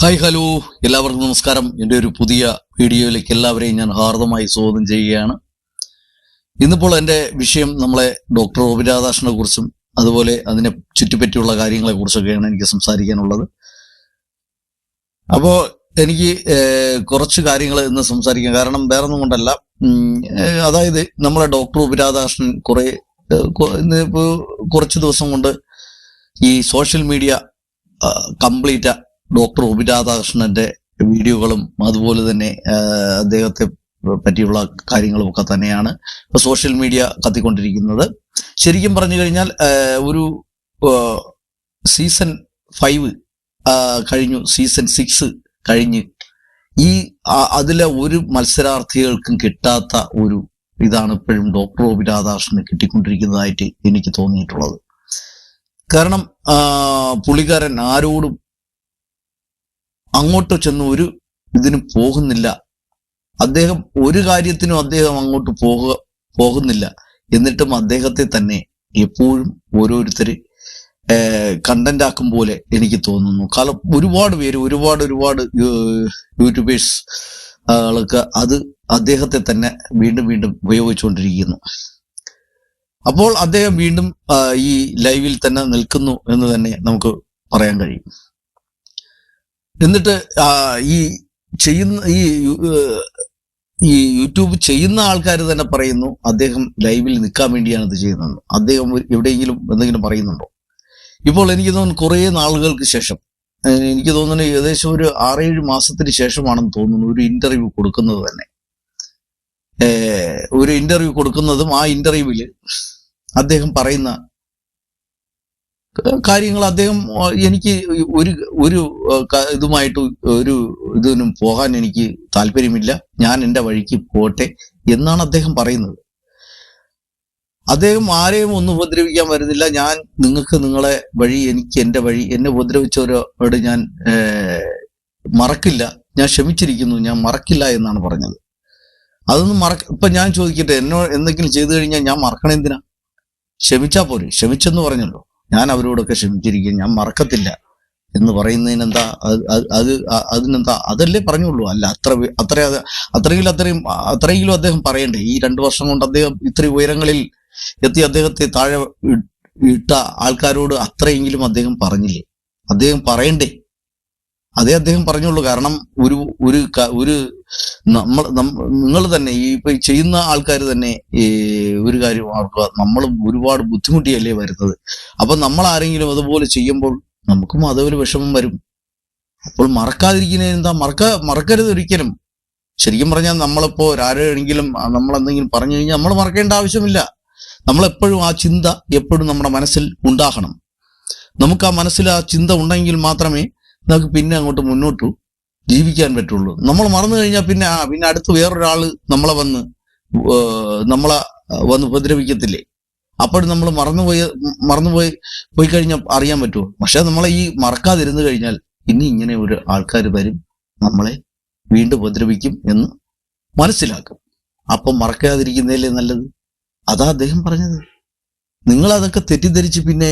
Hi hello. എല്ലാവർക്കും നമസ്കാരം. എന്റെ ഒരു പുതിയ വീഡിയോയിലേക്ക് എല്ലാവരെയും ഞാൻ ഹാർദമായി സ്വാഗതം ചെയ്യുകയാണ്. ഇന്നിപ്പോൾ എന്റെ വിഷയം നമ്മളെ ഡോക്ടർ ഒ രാധാകൃഷ്ണനെ കുറിച്ചും അതുപോലെ അതിനെ ചുറ്റിപ്പറ്റിയുള്ള കാര്യങ്ങളെ കുറിച്ചൊക്കെയാണ് എനിക്ക് സംസാരിക്കാനുള്ളത്. അപ്പോൾ എനിക്ക് കുറച്ച് കാര്യങ്ങൾ ഇന്ന് സംസാരിക്കാം. കാരണം വേറൊന്നും കൊണ്ടല്ല. അതായത് നമ്മളെ ഡോക്ടർ ഒ രാധാകൃഷ്ണൻ കുറേ ഏഹ്, ഇന്ന് ഇപ്പോൾ കുറച്ച് ദിവസം കൊണ്ട് ഈ social media complete doctor O P രാധാകൃഷ്ണന്റെ വീഡിയോകളും അതുപോലെ തന്നെ അദ്ദേഹത്തെ പറ്റിയുള്ള കാര്യങ്ങളും ഒക്കെ തന്നെയാണ് സോഷ്യൽ മീഡിയ കത്തിക്കൊണ്ടിരിക്കുന്നത്. ശരിക്കും പറഞ്ഞു കഴിഞ്ഞാൽ ഒരു സീസൺ ഫൈവ് കഴിഞ്ഞു സീസൺ സിക്സ് കഴിഞ്ഞ് ഈ അതിലെ ഒരു മത്സരാർത്ഥികൾക്കും കിട്ടാത്ത ഒരു ഇതാണ് ഇപ്പോഴും ഡോക്ടർ ഒ പി രാധാകൃഷ്ണന് കിട്ടിക്കൊണ്ടിരിക്കുന്നതായിട്ട് എനിക്ക് തോന്നിയിട്ടുള്ളത്. കാരണം പുള്ളിക്കാരൻ ആരോടും അങ്ങോട്ട് ചെന്ന് ഒരു ഇതിന് പോകുന്നില്ല. അദ്ദേഹം ഒരു കാര്യത്തിനും അദ്ദേഹം അങ്ങോട്ട് പോക പോകുന്നില്ല. എന്നിട്ടും അദ്ദേഹത്തെ തന്നെ എപ്പോഴും ഓരോരുത്തർ കണ്ടന്റ് ആക്കും പോലെ എനിക്ക് തോന്നുന്നു. കാരണം ഒരുപാട് പേര് ഒരുപാട് ഒരുപാട് യൂട്യൂബേഴ്സ് ആൾക്ക് അത് അദ്ദേഹത്തെ തന്നെ വീണ്ടും വീണ്ടും ഉപയോഗിച്ചുകൊണ്ടിരിക്കുന്നു. അപ്പോൾ അദ്ദേഹം വീണ്ടും ഈ ലൈവിൽ തന്നെ നിൽക്കുന്നു എന്ന് തന്നെ നമുക്ക് പറയാൻ കഴിയും. എന്നിട്ട് ഈ ചെയ്യുന്ന ഈ ഈ യൂട്യൂബ് ചെയ്യുന്ന ആൾക്കാർ തന്നെ പറയുന്നു അദ്ദേഹം ലൈവിൽ നിൽക്കാൻ വേണ്ടിയാണ് ഇത് ചെയ്യുന്നത്. അദ്ദേഹം എവിടെയെങ്കിലും എന്തെങ്കിലും പറയുന്നുണ്ടോ? ഇപ്പോൾ എനിക്ക് തോന്നുന്നു കുറേ നാളുകൾക്ക് ശേഷം എനിക്ക് തോന്നുന്നു ഏകദേശം ഒരു ആറേഴ് മാസത്തിന് ശേഷമാണെന്ന് തോന്നുന്നു ഒരു ഇന്റർവ്യൂ കൊടുക്കുന്നത് തന്നെ. ഒരു ഇന്റർവ്യൂ കൊടുക്കുന്നതും ആ ഇന്റർവ്യൂവിൽ അദ്ദേഹം പറയുന്ന കാര്യങ്ങൾ അദ്ദേഹം എനിക്ക് ഒരു ഒരു ഇതുമായിട്ട് ഒരു ഇതിനും പോകാൻ എനിക്ക് താല്പര്യമില്ല. ഞാൻ എന്റെ വഴിക്ക് പോട്ടെ എന്നാണ് അദ്ദേഹം പറയുന്നത്. അദ്ദേഹം ആരെയും ഒന്നും ഉപദ്രവിക്കാൻ വരുന്നില്ല. ഞാൻ നിങ്ങൾക്ക് നിങ്ങളെ വഴി എനിക്ക് എന്റെ വഴി എന്നെ ഉപദ്രവിച്ചവരോട് ഞാൻ മറക്കില്ല. ഞാൻ ക്ഷമിച്ചിരിക്കുന്നു. ഞാൻ മറക്കില്ല എന്നാണ് പറഞ്ഞത്. അതൊന്നും മറക്ക ഇപ്പൊ ഞാൻ ചോദിക്കട്ടെ എന്നോ എന്തെങ്കിലും ചെയ്തു കഴിഞ്ഞാൽ ഞാൻ മറക്കണെന്തിനാ ക്ഷമിച്ചാ പോരെ. ക്ഷമിച്ചെന്ന് പറഞ്ഞല്ലോ. ഞാൻ അവരോടൊക്കെ ക്ഷമിച്ചിരിക്കും ഞാൻ മറക്കത്തില്ല എന്ന് പറയുന്നതിന് എന്താ അത് അതിനെന്താ അതല്ലേ പറഞ്ഞുള്ളൂ. അല്ല അത്ര അത്ര അത്രയും അത്രയും അത്രയെങ്കിലും അദ്ദേഹം പറയണ്ടേ? ഈ രണ്ടു വർഷം കൊണ്ട് അദ്ദേഹം ഇത്രയും ഉയരങ്ങളിൽ എത്തി അദ്ദേഹത്തെ താഴെ ഇട്ട ആൾക്കാരോട് അത്രയെങ്കിലും അദ്ദേഹം പറഞ്ഞില്ലേ? അദ്ദേഹം പറയണ്ടേ? അതേ അദ്ദേഹം പറഞ്ഞുള്ളൂ. കാരണം ഒരു ഒരു ഒരു നമ്മൾ നിങ്ങൾ തന്നെ ഈ ഇപ്പൊ ചെയ്യുന്ന ആൾക്കാർ തന്നെ ഈ ഒരു കാര്യം ഓർക്കുക. നമ്മൾ ഒരുപാട് ബുദ്ധിമുട്ടിയല്ലേ വരുന്നത്. അപ്പൊ നമ്മൾ ആരെങ്കിലും അതുപോലെ ചെയ്യുമ്പോൾ നമുക്കും അതൊരു വിഷമം വരും. അപ്പോൾ മറക്കാതിരിക്കുന്നതിന് എന്താ? മറക്ക മറക്കരുത് ഒരിക്കലും. ശരിക്കും പറഞ്ഞാൽ നമ്മളിപ്പോ ആരെങ്കിലും നമ്മൾ എന്തെങ്കിലും പറഞ്ഞു കഴിഞ്ഞാൽ നമ്മൾ മറക്കേണ്ട ആവശ്യമില്ല. നമ്മളെപ്പോഴും ആ ചിന്ത എപ്പോഴും നമ്മുടെ മനസ്സിൽ ഉണ്ടാകണം. നമുക്ക് ആ മനസ്സിൽ ആ ചിന്ത ഉണ്ടെങ്കിൽ മാത്രമേ നമുക്ക് പിന്നെ അങ്ങോട്ട് മുന്നോട്ട് ജീവിക്കാൻ പറ്റുള്ളൂ. നമ്മൾ മറന്നു കഴിഞ്ഞാൽ പിന്നെ ആ പിന്നെ അടുത്ത് വേറൊരാൾ നമ്മളെ വന്ന് നമ്മളെ വന്ന് ഉപദ്രവിക്കത്തില്ലേ? അപ്പോൾ നമ്മൾ മറന്നുപോയി മറന്നുപോയി പോയി കഴിഞ്ഞാൽ അറിയാൻ പറ്റുമോ? പക്ഷെ നമ്മളെ ഈ മറക്കാതിരുന്നു കഴിഞ്ഞാൽ ഇനി ഇങ്ങനെ ഒരു ആൾക്കാർ വരും നമ്മളെ വീണ്ടും ഉപദ്രവിക്കും എന്ന് മനസ്സിലാക്കും. അപ്പം മറക്കാതിരിക്കുന്നതിലേ നല്ലത്? അതാ അദ്ദേഹം പറഞ്ഞത്. നിങ്ങൾ അതൊക്കെ തെറ്റിദ്ധരിച്ച് പിന്നെ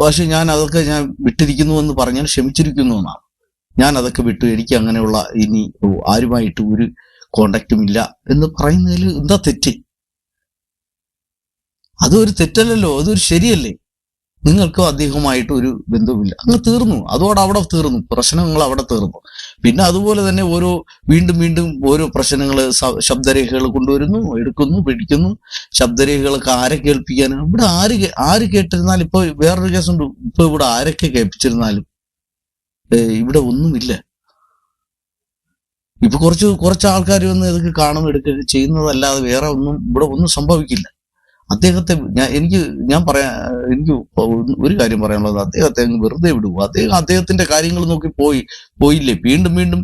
പക്ഷെ ഞാൻ അതൊക്കെ ഞാൻ വിട്ടിരിക്കുന്നു എന്ന് പറഞ്ഞാൽ ക്ഷമിച്ചിരിക്കുന്നു എന്നാണ്. ഞാൻ അതൊക്കെ വിട്ടു എനിക്ക് അങ്ങനെയുള്ള ഇനി ആരുമായിട്ട് ഒരു കോണ്ടാക്റ്റും ഇല്ല എന്ന് പറയുന്നതിൽ എന്താ തെറ്റ്? അതൊരു തെറ്റല്ലല്ലോ അതൊരു ശരിയല്ലേ? നിങ്ങൾക്കോ അദ്ദേഹവുമായിട്ട് ഒരു ബന്ധവുമില്ല. അങ്ങ് തീർന്നു. അതോടെ അവിടെ തീർന്നു. പ്രശ്നങ്ങൾ അവിടെ തീർന്നു. പിന്നെ അതുപോലെ തന്നെ ഓരോ വീണ്ടും വീണ്ടും ഓരോ പ്രശ്നങ്ങൾ ശബ്ദരേഖകൾ കൊണ്ടുവരുന്നു എടുക്കുന്നു പിടിക്കുന്നു. ശബ്ദരേഖകളൊക്കെ ആരെ കേൾപ്പിക്കാനാണ്? ഇവിടെ ആര് ആര് കേട്ടിരുന്നാലും ഇപ്പൊ വേറൊരു കേസുണ്ട്. ഇപ്പൊ ഇവിടെ ആരൊക്കെ കേൾപ്പിച്ചിരുന്നാലും ഇവിടെ ഒന്നുമില്ല. ഇപ്പൊ കുറച്ച് കുറച്ച് ആൾക്കാർ വന്ന് ഇതൊക്കെ കാണും എടുക്കുക ചെയ്യുന്നതല്ലാതെ വേറെ ഒന്നും ഇവിടെ ഒന്നും സംഭവിക്കില്ല. അദ്ദേഹത്തെ ഞാൻ എനിക്ക് ഞാൻ പറയാ എനിക്ക് ഒരു കാര്യം പറയാനുള്ളത് അദ്ദേഹത്തെ അങ്ങ് വെറുതെ വിടുവോ? അദ്ദേഹം അദ്ദേഹത്തിന്റെ കാര്യങ്ങൾ നോക്കി പോയി പോയില്ലേ? വീണ്ടും വീണ്ടും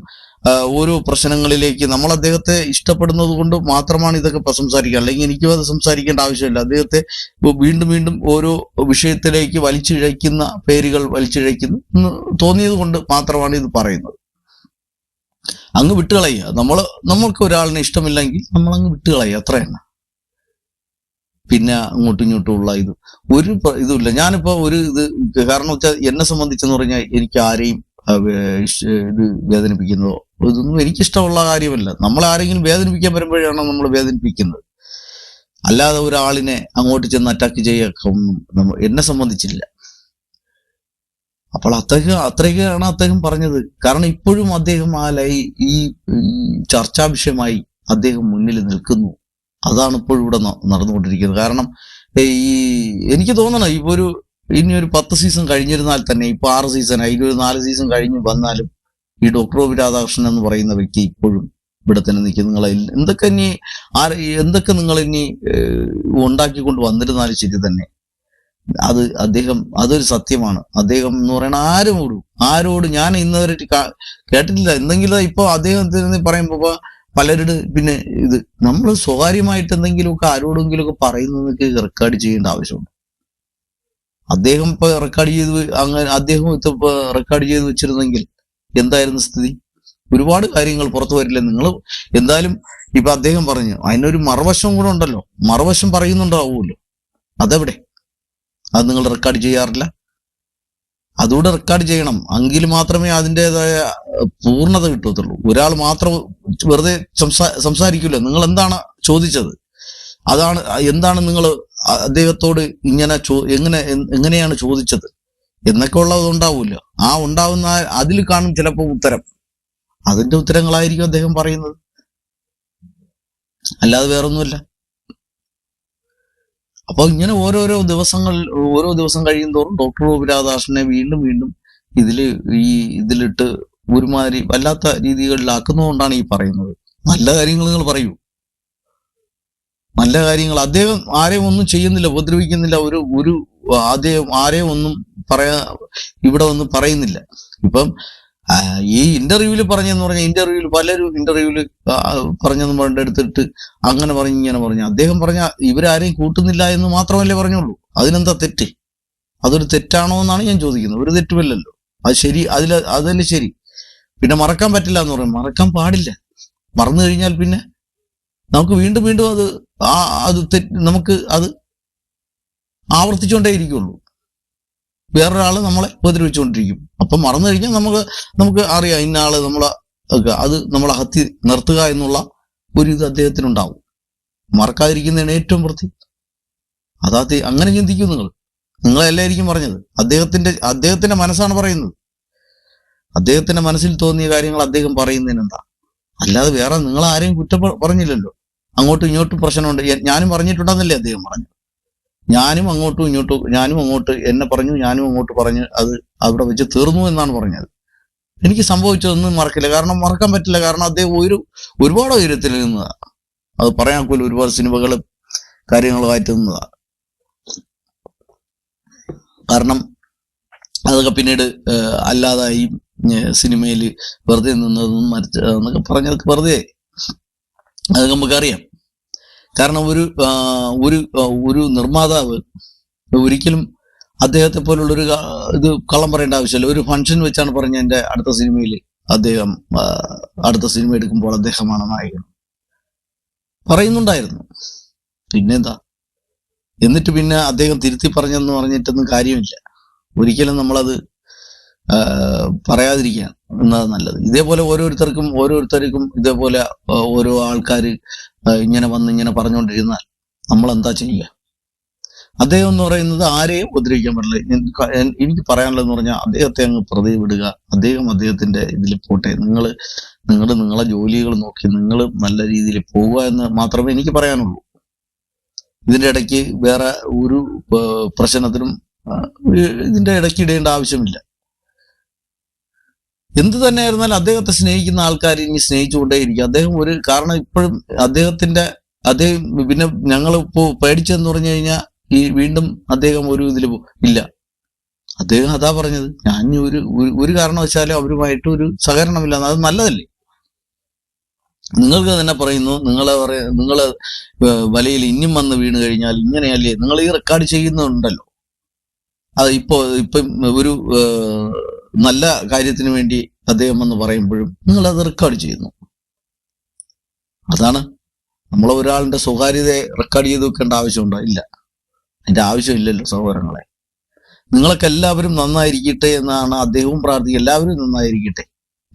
ഓരോ പ്രശ്നങ്ങളിലേക്ക് നമ്മൾ അദ്ദേഹത്തെ ഇഷ്ടപ്പെടുന്നത് കൊണ്ട് മാത്രമാണ് ഇതൊക്കെ ഇപ്പൊ സംസാരിക്കുക. അല്ലെങ്കിൽ എനിക്കും അത് സംസാരിക്കേണ്ട ആവശ്യമില്ല. അദ്ദേഹത്തെ വീണ്ടും വീണ്ടും ഓരോ വിഷയത്തിലേക്ക് വലിച്ചിഴയ്ക്കുന്ന പേരുകൾ വലിച്ചിഴയ്ക്കുന്നു തോന്നിയത് കൊണ്ട് മാത്രമാണ് ഇത് പറയുന്നത്. അങ്ങ് വിട്ടുകളയുക. നമ്മൾ നമ്മൾക്ക് ഒരാളിനെ ഇഷ്ടമില്ലെങ്കിൽ നമ്മൾ അങ്ങ് വിട്ടുകളയുക. അത്ര തന്നെ പിന്നെ അങ്ങോട്ടും ഇങ്ങോട്ടും ഉള്ള ഇത്. ഒരു ഇതുമില്ല. ഞാനിപ്പോ ഒരു ഇത് കാരണം വെച്ചാൽ എന്നെ സംബന്ധിച്ചെന്ന് പറഞ്ഞാൽ എനിക്ക് ആരെയും ഇത് വേദനിപ്പിക്കുന്നതോ ഇതൊന്നും എനിക്കിഷ്ടമുള്ള കാര്യമല്ല. നമ്മൾ ആരെങ്കിലും വേദനിപ്പിക്കാൻ വരുമ്പോഴാണ് നമ്മൾ വേദനിപ്പിക്കുന്നത്? അല്ലാതെ ഒരാളിനെ അങ്ങോട്ട് ചെന്ന് അറ്റാക്ക് ഒന്നും എന്നെ സംബന്ധിച്ചില്ല അപ്പോൾ അദ്ദേഹം അത്രയൊക്കെയാണ് അദ്ദേഹം പറഞ്ഞത്. കാരണം ഇപ്പോഴും അദ്ദേഹം ആ ലൈ ഈ ചർച്ചാ വിഷയമായി അദ്ദേഹം മുന്നിൽ നിൽക്കുന്നു. അതാണ് ഇപ്പോഴും ഇവിടെ നടന്നുകൊണ്ടിരിക്കുന്നത്. കാരണം ഈ എനിക്ക് തോന്നണം ഇപ്പൊ ഒരു ഇനി ഒരു പത്ത് സീസൺ കഴിഞ്ഞിരുന്നാൽ തന്നെ ഇപ്പൊ ആറ് സീസൺ അതിൽ ഒരു നാല് സീസൺ കഴിഞ്ഞ് വന്നാലും ഈ ഡോക്ടർ ഒ രാധാകൃഷ്ണൻ എന്ന് പറയുന്ന വ്യക്തി ഇപ്പോഴും ഇവിടെ തന്നെ നിൽക്കും നിങ്ങൾ എന്തൊക്കെ ഇനി ആര് എന്തൊക്കെ നിങ്ങൾ ഇനി ഉണ്ടാക്കി ഉണ്ടാക്കിക്കൊണ്ട് വന്നിരുന്നാലും ശരി തന്നെ. അത് അദ്ദേഹം അതൊരു സത്യമാണ്. അദ്ദേഹം എന്ന് പറയുന്ന ആരോട്? ആരോട്? ഞാൻ ഇന്ന് വരെ കേട്ടിട്ടില്ല. എന്തെങ്കിലും ഇപ്പൊ അദ്ദേഹത്തിന് പറയുമ്പോ പലരുടെ പിന്നെ ഇത് നമ്മൾ സ്വകാര്യമായിട്ട് എന്തെങ്കിലുമൊക്കെ ആരോടെങ്കിലുമൊക്കെ പറയുന്നതൊക്കെ റെക്കോർഡ് ചെയ്യേണ്ട ആവശ്യമുണ്ട്. അദ്ദേഹം ഇപ്പൊ റെക്കോർഡ് ചെയ്ത് അങ്ങനെ അദ്ദേഹം ഇപ്പൊ റെക്കോർഡ് ചെയ്ത് വെച്ചിരുന്നെങ്കിൽ എന്തായിരുന്നു സ്ഥിതി? ഒരുപാട് കാര്യങ്ങൾ പുറത്തു വരില്ല. നിങ്ങൾ എന്തായാലും ഇപ്പൊ അദ്ദേഹം പറഞ്ഞു അതിനൊരു മറുവശം കൂടെ ഉണ്ടല്ലോ. മറുവശം പറയുന്നുണ്ടാവുമല്ലോ. അതെവിടെ? അത് നിങ്ങൾ റെക്കോർഡ് ചെയ്യാറില്ല. അതുകൂടെ റെക്കോർഡ് ചെയ്യണം. എങ്കിൽ മാത്രമേ അതിന്റെതായ പൂർണത കിട്ടത്തുള്ളൂ. ഒരാൾ മാത്രം വെറുതെ സംസാ സംസാരിക്കില്ല നിങ്ങൾ എന്താണ് ചോദിച്ചത്? അതാണ് എന്താണ് നിങ്ങൾ അദ്ദേഹത്തോട് ഇങ്ങനെ ചോ എങ്ങനെ എങ്ങനെയാണ് ചോദിച്ചത്? എന്നൊക്കെ ഉള്ളത് ഉണ്ടാവില്ല ആ ഉണ്ടാവുന്ന അതിൽ കാണും ചിലപ്പോൾ ഉത്തരം. അതിന്റെ ഉത്തരങ്ങളായിരിക്കും അദ്ദേഹം പറയുന്നത്. അല്ലാതെ വേറൊന്നുമില്ല. അപ്പൊ ഇങ്ങനെ ഓരോരോ ദിവസങ്ങൾ ഓരോ ദിവസം കഴിയും തോറും ഡോക്ടർ ഗോപിരാദാസിനെ വീണ്ടും വീണ്ടും ഇതിൽ ഈ ഇതിലിട്ട് ഒരുമാതിരി വല്ലാത്ത രീതികളിലാക്കുന്നതുകൊണ്ടാണ് ഈ പറയുന്നത്. നല്ല കാര്യങ്ങൾ നിങ്ങൾ പറയൂ. നല്ല കാര്യങ്ങൾ. അദ്ദേഹം ആരെയും ഒന്നും ചെയ്യുന്നില്ല ഉപദ്രവിക്കുന്നില്ല. ഒരു ഒരു അദ്ദേഹം ആരെയും ഒന്നും പറയാ ഇവിടെ ഒന്നും പറയുന്നില്ല. ഇപ്പം ഈ ഇന്റർവ്യൂവിൽ പറഞ്ഞെന്ന് പറഞ്ഞ ഇന്റർവ്യൂവിൽ പലരും ഇന്റർവ്യൂവിൽ പറഞ്ഞെന്ന് പറഞ്ഞ എടുത്തിട്ട് അങ്ങനെ പറഞ്ഞു ഇങ്ങനെ പറഞ്ഞു. അദ്ദേഹം പറഞ്ഞ ഇവരാരെയും കൂട്ടുന്നില്ല എന്ന് മാത്രമല്ലേ പറഞ്ഞുള്ളൂ. അതിനെന്താ തെറ്റ്? അതൊരു തെറ്റാണോ എന്നാണ് ഞാൻ ചോദിക്കുന്നത്. ഒരു തെറ്റുമില്ലല്ലോ. അത് ശരി അതിൽ അതല്ലേ ശരി. പിന്നെ മറക്കാൻ പറ്റില്ല എന്ന് പറയും. മറക്കാൻ പാടില്ല. മറന്നു കഴിഞ്ഞാൽ പിന്നെ നമുക്ക് വീണ്ടും വീണ്ടും അത് ആ അത് തെറ്റ് നമുക്ക് അത് ആവർത്തിച്ചുകൊണ്ടേ ഇരിക്കുള്ളൂ വേറൊരാൾ നമ്മളെ ഉപദ്രവിച്ചുകൊണ്ടിരിക്കും. അപ്പൊ മറന്നു കഴിഞ്ഞാൽ നമുക്ക് നമുക്ക് അറിയാം ഇന്ന ആൾ നമ്മളെ അത് നമ്മളെ ഹത്യ നിർത്തുക എന്നുള്ള ഒരു ഇത് അദ്ദേഹത്തിനുണ്ടാവും. മറക്കാതിരിക്കുന്നതാണ് ഏറ്റവും വൃത്തി അതാ അങ്ങനെ ചിന്തിക്കും നിങ്ങൾ. നിങ്ങളെല്ലായിരിക്കും പറഞ്ഞത്. അദ്ദേഹത്തിന്റെ അദ്ദേഹത്തിന്റെ മനസ്സാണ് പറയുന്നത്. അദ്ദേഹത്തിന്റെ മനസ്സിൽ തോന്നിയ കാര്യങ്ങൾ അദ്ദേഹം പറയുന്നതിന് എന്താ? അല്ലാതെ വേറെ നിങ്ങൾ ആരെയും കുറ്റം പറഞ്ഞില്ലല്ലോ. അങ്ങോട്ടും ഇങ്ങോട്ടും പ്രശ്നമുണ്ട്. ഞാനും പറഞ്ഞിട്ടുണ്ടെന്നല്ലേ അദ്ദേഹം പറഞ്ഞു ഞാനും അങ്ങോട്ടും ഇങ്ങോട്ടും ഞാനും അങ്ങോട്ട് എന്നെ പറഞ്ഞു ഞാനും അങ്ങോട്ട് പറഞ്ഞു അത് അവിടെ വെച്ച് തീർന്നു എന്നാണ് പറഞ്ഞത്. എനിക്ക് സംഭവിച്ചതൊന്നും മറക്കില്ല. കാരണം മറക്കാൻ പറ്റില്ല. കാരണം അദ്ദേഹം ഒരു ഒരുപാട് ഉയരത്തിൽ നിന്നതാണ് അത് പറയാൻ പോലും ഒരുപാട് സിനിമകളും കാര്യങ്ങളുമായിട്ട് നിന്നതാണ് കാരണം അതൊക്കെ പിന്നീട് അല്ലാതായി സിനിമയിൽ വെറുതെ നിന്നതും മരിച്ച എന്നൊക്കെ പറഞ്ഞതൊക്കെ വെറുതെ അതൊക്കെ നമുക്കറിയാം. കാരണം ഒരു ഒരു ഒരു നിർമ്മാതാവ് ഒരിക്കലും അദ്ദേഹത്തെ പോലുള്ളൊരു ഇത് കള്ളം പറയേണ്ട ആവശ്യമില്ല. ഒരു ഫംഗ്ഷൻ വെച്ചാണ് പറഞ്ഞ എന്റെ അടുത്ത സിനിമയിൽ അദ്ദേഹം അടുത്ത സിനിമ എടുക്കുമ്പോൾ അദ്ദേഹമാണ് നായകൻ. പറയുന്നുണ്ടായിരുന്നു. പിന്നെന്താ? എന്നിട്ട് പിന്നെ അദ്ദേഹം തിരുത്തി പറഞ്ഞെന്ന് പറഞ്ഞിട്ടൊന്നും കാര്യമില്ല. ഒരിക്കലും നമ്മളത് ആ, പറയാതിരിക്കാൻ എന്നത് നല്ലത്. ഇതേപോലെ ഓരോരുത്തർക്കും ഓരോരുത്തർക്കും ഇതേപോലെ ഓരോ ആൾക്കാർ ഇങ്ങനെ വന്ന് ഇങ്ങനെ പറഞ്ഞുകൊണ്ടിരുന്നാൽ നമ്മൾ എന്താ ചെയ്യുക? അദ്ദേഹം എന്ന് പറയുന്നത് ആരെയും ഉപദ്രവിക്കാൻ പാടില്ല. എനിക്ക് പറയാനുള്ളതെന്ന് പറഞ്ഞാൽ അദ്ദേഹത്തെ അങ്ങ് പ്രതി വിടുക അദ്ദേഹം അദ്ദേഹത്തിന്റെ ഇതിൽ പോട്ടെ. നിങ്ങൾ നിങ്ങൾ നിങ്ങളെ ജോലികൾ നോക്കി നിങ്ങൾ നല്ല രീതിയിൽ പോവുക എന്ന് മാത്രമേ എനിക്ക് പറയാനുള്ളൂ. ഇതിന്റെ ഇടയ്ക്ക് വേറെ ഒരു പ്രശ്നത്തിനും ഇതിന്റെ ഇടയ്ക്ക് ഇടേണ്ട ആവശ്യമില്ല. എന്ത് തന്നെയായിരുന്നാലും അദ്ദേഹത്തെ സ്നേഹിക്കുന്ന ആൾക്കാർ ഇനി സ്നേഹിച്ചുകൊണ്ടേയിരിക്കും അദ്ദേഹം ഒരു കാരണം ഇപ്പോഴും അദ്ദേഹത്തിന്റെ അദ്ദേഹം പിന്നെ ഞങ്ങൾ ഇപ്പോ പേടിച്ചെന്ന് പറഞ്ഞു കഴിഞ്ഞാൽ ഈ വീണ്ടും അദ്ദേഹം ഒരു ഇതിൽ ഇല്ല. അദ്ദേഹം അതാ പറഞ്ഞത്. ഞാൻ ഒരു ഒരു- കാരണവശാലും അവരുമായിട്ട് ഒരു സഹകരണമില്ല. അത് നല്ലതല്ലേ? നിങ്ങൾക്ക് തന്നെ പറയുന്നു? നിങ്ങളെ പറയ നിങ്ങളെ വലയിൽ ഇനിയും വന്ന് വീണ് കഴിഞ്ഞാൽ ഇങ്ങനെയല്ലേ? നിങ്ങൾ ഈ റെക്കോർഡ് ചെയ്യുന്നുണ്ടല്ലോ. അത് ഇപ്പോ ഇപ്പം ഒരു നല്ല കാര്യത്തിന് വേണ്ടി അദ്ദേഹം എന്ന് പറയുമ്പോഴും നിങ്ങൾ അത് റെക്കോർഡ് ചെയ്യുന്നു. അതാണ്. നമ്മൾ ഒരാളുടെ സ്വകാര്യതയെ റെക്കോർഡ് ചെയ്ത് വെക്കേണ്ട ആവശ്യമുണ്ടോ? ഇല്ല. അതിന്റെ ആവശ്യമില്ലല്ലോ സഹോദരങ്ങളെ. നിങ്ങളൊക്കെ എല്ലാവരും നന്നായിരിക്കട്ടെ എന്നാണ് അദ്ദേഹവും പ്രാർത്ഥിക്കുക. എല്ലാവരും നന്നായിരിക്കട്ടെ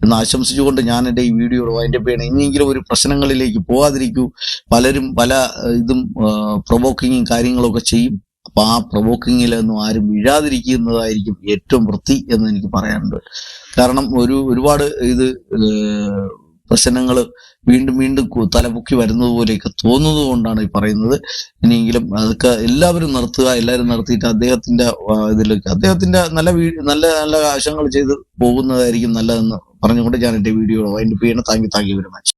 എന്ന് ആശംസിച്ചുകൊണ്ട് ഞാൻ എന്റെ ഈ വീഡിയോ അതിന്റെ പേര് ഇനിയെങ്കിലും ഒരു പ്രശ്നങ്ങളിലേക്ക് പോകാതിരിക്കൂ പലരും പല ഇതും പ്രൊവോക്കിങ്ങും കാര്യങ്ങളൊക്കെ ചെയ്യും. അപ്പൊ ആ പ്രൊവോക്കിങ്ങിലൊന്നും ആരും വീഴാതിരിക്കുന്നതായിരിക്കും ഏറ്റവും വൃത്തി എന്ന് എനിക്ക് പറയാനുണ്ട്. കാരണം ഒരു ഒരുപാട് ഇത് പ്രശ്നങ്ങൾ വീണ്ടും വീണ്ടും തലപൊക്കി വരുന്നത് പോലെയൊക്കെ തോന്നുന്നത് കൊണ്ടാണ് ഈ പറയുന്നത്. ഇനിയെങ്കിലും അതൊക്കെ എല്ലാവരും നിർത്തുക എല്ലാവരും നിർത്തിയിട്ട് അദ്ദേഹത്തിന്റെ ഇതിലേക്ക് അദ്ദേഹത്തിന്റെ നല്ല നല്ല നല്ല ആശയങ്ങൾ ചെയ്ത് പോകുന്നതായിരിക്കും നല്ലതെന്ന് പറഞ്ഞുകൊണ്ട് ഞാൻ എന്റെ വീഡിയോ വൈൻഡപ്പ് ചെയ്യണം. Thank you thank you very much